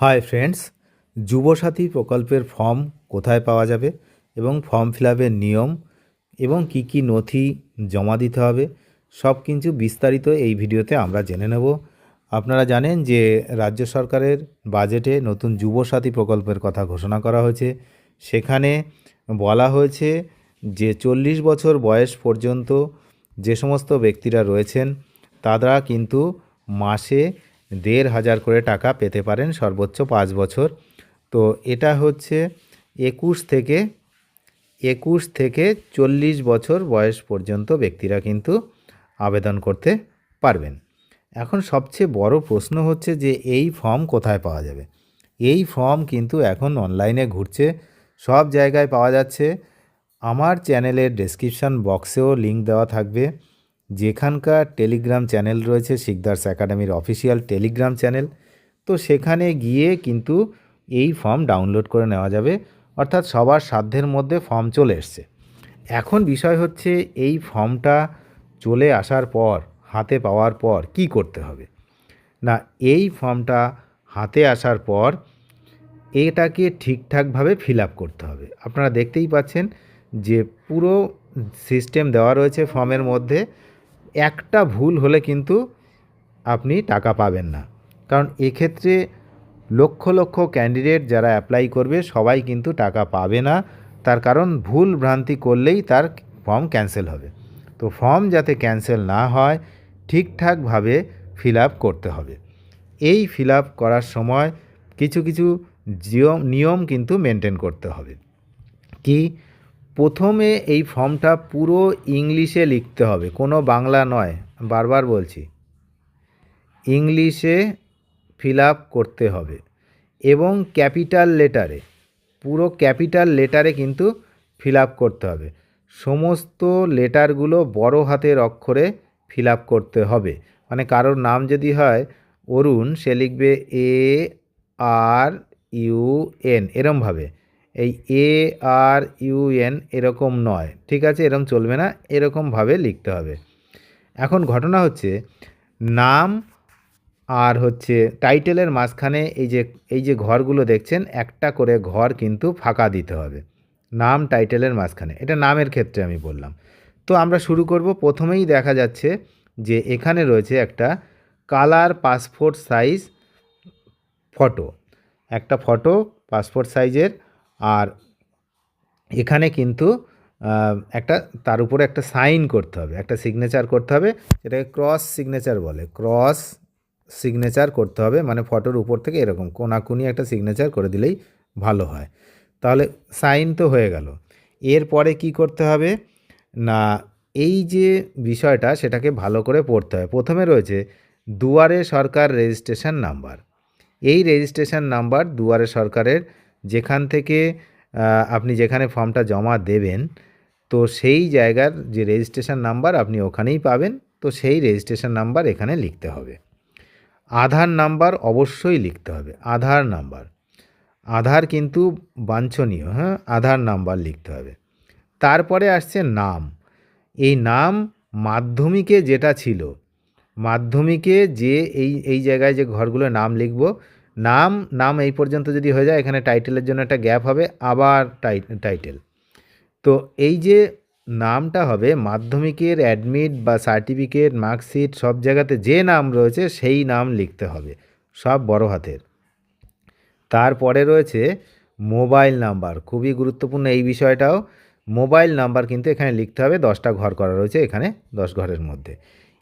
Hi friends Yuvasathi প্রকল্পের form কোথায় পাওয়া যাবে এবং ফর্ম ফিল নিয়ম এবং কি কি নথি জমা দিতে হবে, সব কিছু বিস্তারিত এই ভিডিওতে আমরা জেনে নেব। আপনারা জানেন যে রাজ্য সরকারের বাজেটে নতুন যুবসাথী প্রকল্পের কথা ঘোষণা করা হয়েছে। সেখানে বলা হয়েছে যে চল্লিশ বছর বয়স পর্যন্ত যে সমস্ত ব্যক্তিরা রয়েছেন, তারা কিন্তু মাসে দেড় হাজার করে টাকা পেতে পারেন সর্বোচ্চ পাঁচ বছর। তো এটা হচ্ছে একুশ থেকে একুশ থেকে চল্লিশ বছর বয়স পর্যন্ত ব্যক্তিরা কিন্তু আবেদন করতে পারবেন। এখন সবচেয়ে বড় প্রশ্ন হচ্ছে যে এই ফর্ম কোথায় পাওয়া যাবে? এই ফর্ম কিন্তু এখন অনলাইনে ঘুরছে, সব জায়গায় পাওয়া যাচ্ছে। আমার চ্যানেলের ডেসক্রিপশান বক্সেও লিঙ্ক দেওয়া থাকবে। যেখানকার টেলিগ্রাম চ্যানেল রয়েছে শিকদার্স একাডেমির অফিসিয়াল টেলিগ্রাম চ্যানেল। তো সেখানে গিয়ে কিন্তু এই ফর্ম ডাউনলোড করে নেওয়া যাবে। অর্থাৎ সবার সাধ্যের মধ্যে ফর্ম চলে এসছে। এখন বিষয় হচ্ছে, এই ফর্মটা চলে আসার পর, হাতে পাওয়ার পর কি করতে হবে? না, এই ফর্মটা হাতে আসার পর এটাকে ঠিকঠাকভাবে ফিল আপ করতে হবে। আপনারা দেখতেই পাচ্ছেন যে পুরো সিস্টেম দেওয়া রয়েছে ফর্মের মধ্যে। একটা ভুল হলে কিন্তু আপনি টাকা পাবেন না। কারণ এক্ষেত্রে লক্ষ লক্ষ ক্যান্ডিডেট যারা অ্যাপ্লাই করবে, সবাই কিন্তু টাকা পাবে না। তার কারণ ভুল ভ্রান্তি করলেই তার ফর্ম ক্যান্সেল হবে। তো ফর্ম যাতে ক্যান্সেল না হয়, ঠিকঠাকভাবে ফিল আপ করতে হবে। এই ফিল আপ করার সময় কিছু কিছু নিয়ম কিন্তু মেনটেন করতে হবে। কি? প্রথমে এই ফর্মটা পুরো ইংলিশে লিখতে হবে, কোনো বাংলা নয়, বারবার বলছি। ইংলিশে ফিল করতে হবে এবং ক্যাপিটাল লেটারে, পুরো ক্যাপিটাল লেটারে কিন্তু ফিল করতে হবে। সমস্ত লেটারগুলো বড় হাতের অক্ষরে ফিল করতে হবে। মানে কারোর নাম যদি হয়, অরুণ, সে লিখবে এ আর ইউ এন, এরমভাবে। এই এ আর ইউ এন এরকম নয়। ঠিক আছে? এরকম চলবে না। এরকমভাবে লিখতে হবে। এখন ঘটনা হচ্ছে, নাম আর হচ্ছে টাইটেলের মাঝখানে এই যে এই যে ঘরগুলো দেখছেন, একটা করে ঘর কিন্তু ফাঁকা দিতে হবে। নাম টাইটেলের মাঝখানে। এটা নামের ক্ষেত্রে আমি বললাম। তো আমরা শুরু করব। প্রথমেই দেখা যাচ্ছে যে এখানে রয়েছে একটা কালার পাসপোর্ট সাইজ ফটো একটা ফটো পাসপোর্ট সাইজের আর এখানে কিন্তু একটা, তার উপরে একটা সাইন করতে হবে, একটা সিগনেচার করতে হবে, যেটাকে ক্রস সিগনেচার বলে। ক্রস সিগনেচার করতে হবে মানে ফটোর উপর থেকে এরকম কোনাকুনি একটা সিগনেচার করে দিলেই ভালো হয়। তাহলে সাইন তো হয়ে গেল। এরপরে কি করতে হবে? না, এই যে বিষয়টা সেটাকে ভালো করে পড়তে হয় প্রথমে রয়েছে দুয়ারে সরকার রেজিস্ট্রেশন নাম্বার। এই রেজিস্ট্রেশন নাম্বার দুয়ারে সরকারের যেখান থেকে আপনি যেখানে ফর্মটা জমা দেবেন, তো সেই জায়গার যে রেজিস্ট্রেশন নাম্বার আপনি ওখানেই পাবেন, তো সেই রেজিস্ট্রেশন নাম্বার এখানে লিখতে হবে। আধার নাম্বার অবশ্যই লিখতে হবে, আধার নাম্বার আধার কিন্তু বাঞ্ছনীয় হ্যাঁ আধার নাম্বার লিখতে হবে। তারপরে আসছে নাম। এই নাম মাধ্যমিকে যেটা ছিল, মাধ্যমিকে যে এই এই জায়গায় যে ঘরগুলো নাম লিখব নাম নাম এই পর্যন্ত যদি হয়ে যায়, এখানে টাইটেলের জন্য একটা গ্যাপ হবে, আবার টাই টাইটেল তো এই যে নামটা হবে, মাধ্যমিকের অ্যাডমিট বা সার্টিফিকেট মার্কশিট সব জায়গাতে যে নাম রয়েছে, সেই নাম লিখতে হবে, সব বড় হাতের। তারপরে রয়েছে মোবাইল নাম্বার খুবই গুরুত্বপূর্ণ এই বিষয়টাও। মোবাইল নাম্বার কিন্তু এখানে লিখতে হবে, দশটা ঘর করা রয়েছে এখানে, দশ ঘরের মধ্যে।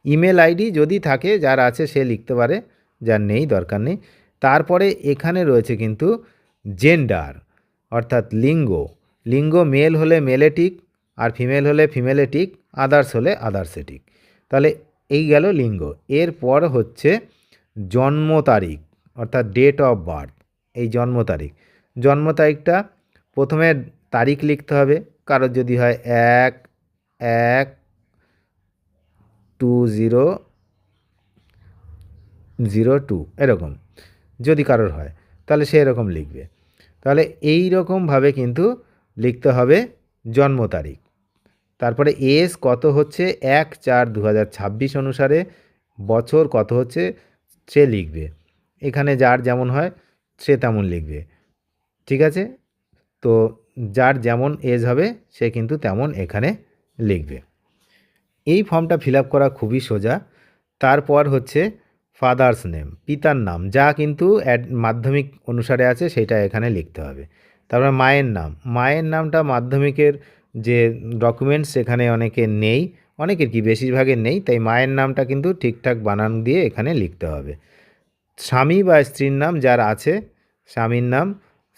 ইমেল আইডি যদি থাকে, যার আছে সে লিখতে পারে, যার নেই, দরকার নেই। তারপরে এখানে রয়েছে কিন্তু জেন্ডার অর্থাৎ লিঙ্গ। লিঙ্গ মেল হলে মেলেটিক আর ফিমেল হলে ফিমেলেটিক আদার্স হলে আদার্সে টিক তাহলে এই গেল লিঙ্গ। এরপর হচ্ছে জন্ম তারিখ, অর্থাৎ ডেট অফ বার্থ এই জন্ম তারিখ। জন্ম তারিখটা প্রথমে তারিখ লিখতে হবে। কারোর যদি হয় এক এক টু জিরো জিরো টু এরকম। যদি কারোর হয়, তাহলে সে এরকম লিখবে। তাহলে এই রকমভাবে কিন্তু লিখতে হবে জন্ম তারিখ। তারপরে এস কত হচ্ছে? এক চার দু অনুসারে বছর কত হচ্ছে? সে লিখবে। এখানে যার যেমন হয়, সে তেমন লিখবে। ঠিক আছে? তো যার যেমন এজ হবে, সে কিন্তু তেমন এখানে লিখবে। এই ফর্মটা ফিল করা খুবই সোজা। তারপর হচ্ছে ফাদার্স নেম, পিতার নাম, যা কিন্তু মাধ্যমিক অনুসারে আছে, সেটা এখানে লিখতে হবে। তারপর মায়ের নাম, মায়ের নামটা মাধ্যমিকের যে ডকুমেন্টস সেখানে অনেকে নেই, অনেকের কি বেশিরভাগের নেই, তাই মায়ের নামটা কিন্তু ঠিকঠাক বানান দিয়ে এখানে লিখতে হবে। স্বামী বা স্ত্রীর নাম যার আছে, স্বামীর নাম,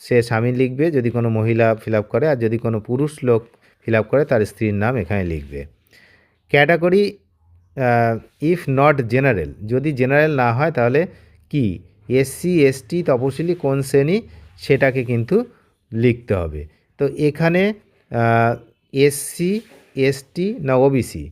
সে স্বামী লিখবে, যদি কোনো মহিলা ফিল করে, আর যদি কোনো পুরুষ লোক ফিল করে, তার স্ত্রীর নাম এখানে লিখবে। ক্যাটাগরি ইফ নট জেনারেল যদি জেনারেল না হয় তাহলে কি? এসসি এসটি তপশিলি কোন শ্রেণি? সেটাকে কিন্তু লিখতে হবে। তো এখানে এসসি এসটি না ওবিসি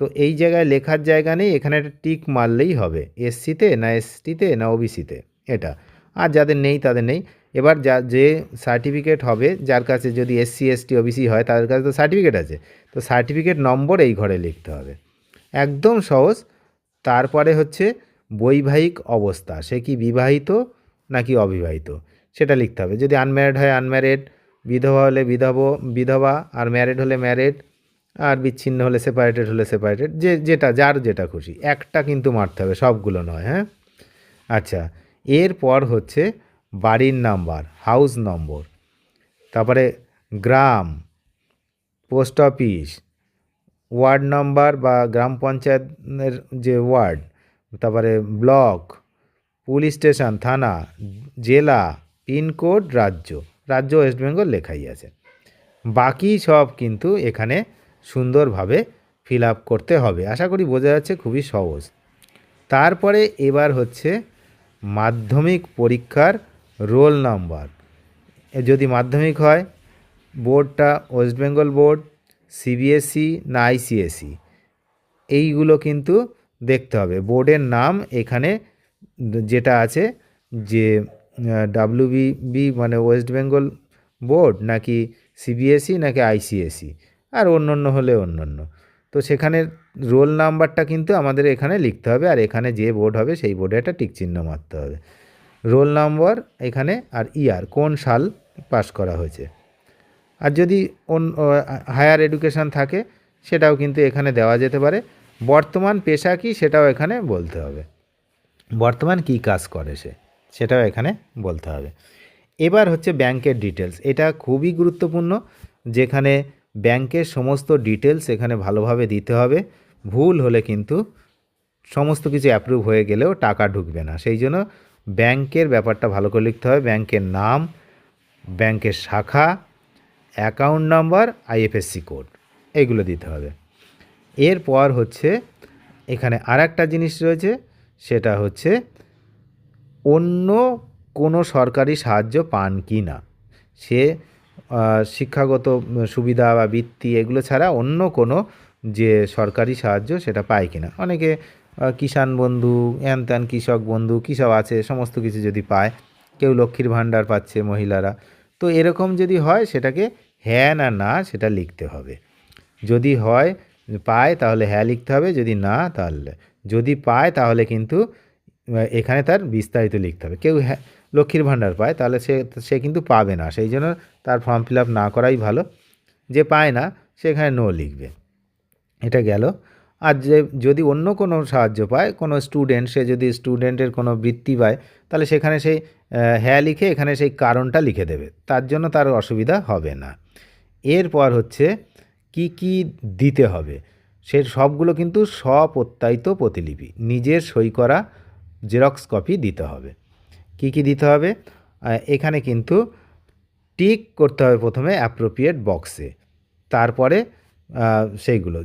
তো এই জায়গায় লেখার জায়গা নেই, এখানে একটা টিক মারলেই হবে। এসসিতে না এসটিতে না ওবিসিতে এটা। আর যাদের নেই, তাদের নেই। এবার যা, যে সার্টিফিকেট হবে, যার কাছে যদি এসসি এসটি ওবিসি হয়, তাদের কাছে তো সার্টিফিকেট আছে। তো সার্টিফিকেট নম্বর এই ঘরে লিখতে হবে। একদম সহজ। তারপরে হচ্ছে বৈবাহিক অবস্থা, সে কি বিবাহিত নাকি অবিবাহিত? সেটা লিখতে হবে। যদি আনম্যারিড হয় আনম্যারিড বিধবা হলে বিধব, বিধবা, আর ম্যারিড হলে ম্যারিড আর বিচ্ছিন্ন হলে সেপারেটেড হলে সেপারেটেড যে, যেটা, যার যেটা খুশি। একটা কিন্তু মারতে হবে, সবগুলো নয় হ্যাঁ? আচ্ছা এরপর হচ্ছে বাড়ির নাম্বার হাউস নম্বর তারপরে গ্রাম পোস্ট অফিস ওয়ার্ড নাম্বার বা গ্রাম পঞ্চায়েতের যে ওয়ার্ড, তারপরে ব্লক, পুলিশ স্টেশন, থানা, জেলা, পিনকোড, রাজ্য রাজ্য ওয়েস্ট বেঙ্গল লেখাই আছে। বাকি সব কিন্তু এখানে সুন্দরভাবে ফিল আপ করতে হবে। আশা করি বোঝা যাচ্ছে খুবই সহজ। তারপরে এবার হচ্ছে মাধ্যমিক পরীক্ষার রোল নাম্বার। যদি মাধ্যমিক হয়, বোর্ডটা ওয়েস্ট বেঙ্গল বোর্ড সিবিএসসি না আইসিএসসি এইগুলো কিন্তু দেখতে হবে। বোর্ডের নাম এখানে যেটা আছে যে ডাব্লিউবিবি মানে ওয়েস্ট বেঙ্গল বোর্ড নাকি সিবিএসই নাকি আইসিএসই আর অন্য অন্য হলে অন্য অন্য তো সেখানে রোল নাম্বারটা কিন্তু আমাদের এখানে লিখতে হবে আর এখানে যে বোর্ড হবে সেই বোর্ডে একটা টিক চিহ্ন মারতে হবে। রোল নাম্বার এখানে আর ইয়ার কোন সাল পাস করা হয়েছে? আর যদি হায়ার এডুকেশান থাকে, সেটাও কিন্তু এখানে দেওয়া যেতে পারে। বর্তমান পেশা কি সেটাও এখানে বলতে হবে। বর্তমান কী কাজ করে সে, সেটাও এখানে বলতে হবে। এবার হচ্ছে ব্যাংকের ডিটেলস এটা খুবই গুরুত্বপূর্ণ, যেখানে ব্যাংকের সমস্ত ডিটেলস এখানে ভালোভাবে দিতে হবে। ভুল হলে কিন্তু সমস্ত কিছু অ্যাপ্রুভ হয়ে গেলেও টাকা ঢুকবে না। সেই জন্য ব্যাংকের ব্যাপারটা ভালো করে লিখতে হবে। ব্যাংকের নাম, ব্যাংকের শাখা অ্যাকাউন্ট নাম্বার আইএফএসসি কোড, এগুলো দিতে হবে। এরপর হচ্ছে এখানে আর একটা জিনিস রয়েছে, সেটা হচ্ছে অন্য কোনো সরকারি সাহায্য পান কি না। সে শিক্ষাগত সুবিধা বা বৃত্তি এগুলো ছাড়া অন্য কোনো যে সরকারি সাহায্য সেটা পায় কি না। অনেকে কিষাণ বন্ধু হ্যান ত্যান কৃষক বন্ধু কী সব আছে, সমস্ত কিছু যদি পায়, কেউ লক্ষ্মীর ভাণ্ডার পাচ্ছে মহিলারা। তো এরকম যদি হয়, সেটাকে হ্যাঁ না না, সেটা লিখতে হবে। যদি হয়, পায়, তাহলে হ্যাঁ লিখতে হবে। যদি না, তাহলে, যদি পায়, তাহলে কিন্তু এখানে তার বিস্তারিত লিখতে হবে। কেউ হ্যাঁ লক্ষ্মীর ভাণ্ডার পায়, তাহলে সে সে কিন্তু পাবে না। সেই জন্য তার ফর্ম ফিল না করাই ভালো। যে পায় না সেখানে নো লিখবে। এটা গেল। আর যে, যদি অন্য কোনো সাহায্য পায়, কোনো স্টুডেন্ট সে যদি স্টুডেন্টের কোনো বৃত্তি পায়, তাহলে সেখানে সেই হ্যাঁ লিখে এখানে সেই কারণটা লিখে দেবে। তার জন্য তার অসুবিধা হবে না। এরপর হচ্ছে কি কি দিতে হবে। সে সবগুলো কিন্তু স্বপ্রত্যায়িত প্রতিলিপি। নিজের সই করা জেরক্স কপি দিতে হবে। কি কি দিতে হবে? এখানে কিন্তু টিক করতে হবে প্রথমে অ্যাপ্রোপ্রিয়েট বক্সে তারপরে সেইগুলো।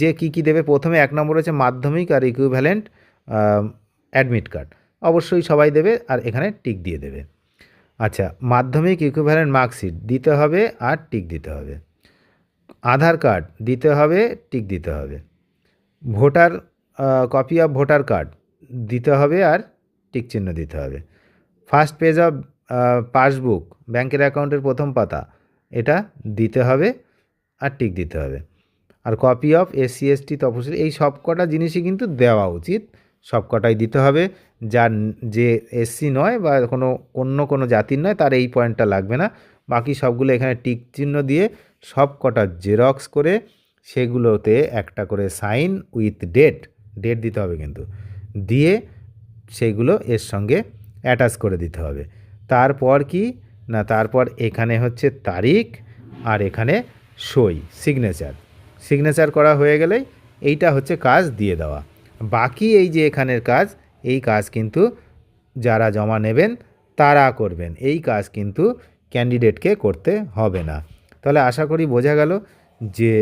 যে কি কি দেবে? প্রথমে এক নম্বর হচ্ছে মাধ্যমিক আর ইকুইভ্যালেন্ট অ্যাডমিট কার্ড অবশ্যই সবাই দেবে আর এখানে টিক দিয়ে দেবে। আচ্ছা মাধ্যমিক ইকুইভ্যালেন্ট মার্কশিট দিতে হবে আর টিক দিতে হবে। আধার কার্ড দিতে হবে টিক দিতে হবে। Voter copy of voter card দিতে হবে আর টিক চিহ্ন দিতে হবে। ফার্স্ট পেজ অফ পাসবুক ব্যাংকের অ্যাকাউন্টের প্রথম পাতা, এটা দিতে হবে আর টিক দিতে হবে। আর কপি অফ এসসি এসটি তফসিল এই সব কটা জিনিসই কিন্তু দেওয়া উচিত। সব কটাই দিতে হবে। যার যে এসসি নয় বা কোনো, অন্য কোনো জাতির নয়, তার এই পয়েন্টটা লাগবে না। বাকি সবগুলো এখানে টিক চিহ্ন দিয়ে সব কটা জেরক্স করে সেগুলোতে একটা করে সাইন উইথ ডেট ডেট দিতে হবে কিন্তু। দিয়ে সেগুলো এর সঙ্গে অ্যাটাচ করে দিতে হবে। তারপর কি? না, তারপর এখানে হচ্ছে তারিখ আর এখানে সই সিগনেচার সিগনেচার করা হয়ে গেলেই এইটা হচ্ছে কাজ দিয়ে দেওয়া। বাকি এই যে এখানের কাজ এই কাজ কিন্তু যারা জমা নেবেন, তারা করবেন। এই কাজ কিন্তু ক্যান্ডিডেটকে করতে হবে না। তাহলে আশা করি বোঝা গেল যে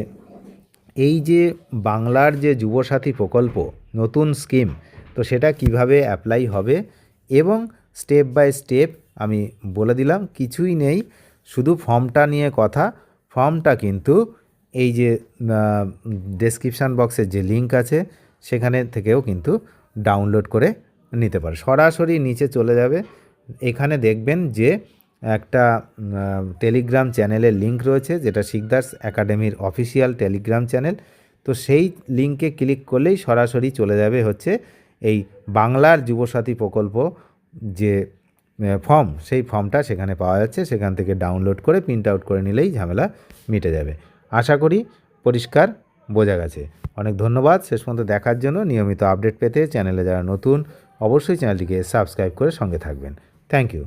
এই যে বাংলার যে যুবসাথী প্রকল্প, নতুন স্কিম, তো সেটা কীভাবে অ্যাপ্লাই হবে এবং স্টেপ বাই স্টেপ আমি বলে দিলাম, কিছুই নেই। শুধু ফর্মটা নিয়ে কথা, ফর্মটা কিন্তু এই যে ডেসক্রিপশান বক্সের যে লিঙ্ক আছে, সেখানে থেকেও কিন্তু ডাউনলোড করে নিতে পারে। সরাসরি নিচে চলে যাবে। এখানে দেখবেন যে একটা টেলিগ্রাম চ্যানেলের লিঙ্ক রয়েছে, যেটা শিকদাস একাডেমির অফিসিয়াল টেলিগ্রাম চ্যানেল তো সেই লিঙ্কে ক্লিক করলেই সরাসরি চলে যাবে হচ্ছে এই বাংলার যুবসাথী প্রকল্প যে ফর্ম সেই ফর্মটা সেখানে পাওয়া যাচ্ছে। সেখান থেকে ডাউনলোড করে প্রিন্ট আউট করে নিলেই ঝামেলা মিটে যাবে। আশা করি পরিষ্কার বোঝা গেছে। অনেক ধন্যবাদ। শেষ পর্যন্ত দেখার জন্য নিয়মিত আপডেট পেতে চ্যানেলে যারা নতুন, অবশ্যই চ্যানেলটিকে সাবস্ক্রাইব করে সঙ্গে থাকবেন। Thank you.